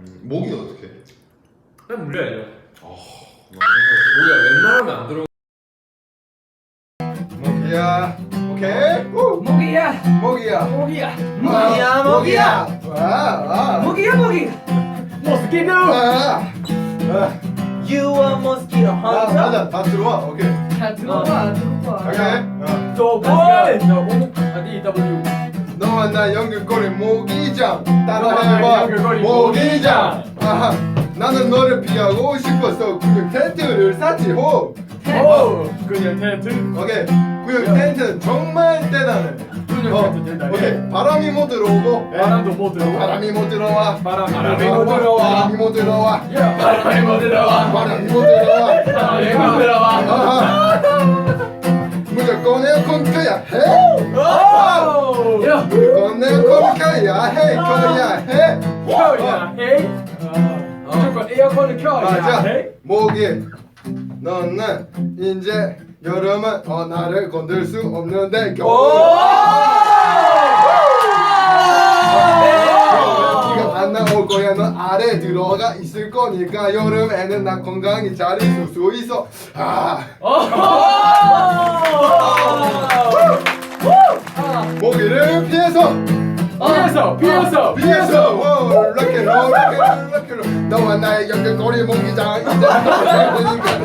음, 목이 어떻게? 그냥 물려야죠. 어, 우리가 웬만하면 안 들어. 목이야. 오케이. 우. 모기야 목이야. 모기야 아, 목이야. 와, 와. 모기야 모기 모스키토. 아, 아. You are mosquito 아, hunter. 맞아. 다 들어와. 오케이. 자 들어봐 들어봐 오케이. 어. 저 보이. 저 오. 아니 나 연결고리 모기장 나 연결고리 모기장 아하. 나는 너를 피하고 싶어서 구역 텐트를 샀지 호 오. 그냥 텐트. 오케이 구역 텐트 정말 대단해 그냥 어, 텐트 된다. 오케이 바람이 못 들어오고 바람도 못 들어. 바람이 못 들어와 바람이 바람이 못 들어와. 바람이 못 들어와 바람이 못 들어와. 바람이 못 들어와 바람이 못 들어와. 아하. 무조건 에어컨 켜야 해 켜야 해 켜야 해 켜야 해. 무조건 에어컨을 켜야 맞아. 해. 모기. 너는 이제 여름은 어 나를 건들 수 없는데 겨울. 비가 안 나올 거야. 넌 아래 들어가 있을 거니까 여름에는 나 건강히 잘 있을 수 있어. 아, 모기를 피해서 피해서 피해서. 워, 락앤롤 락앤롤 락앤롤. 너와 나의 연결고리 모기장. 이제 되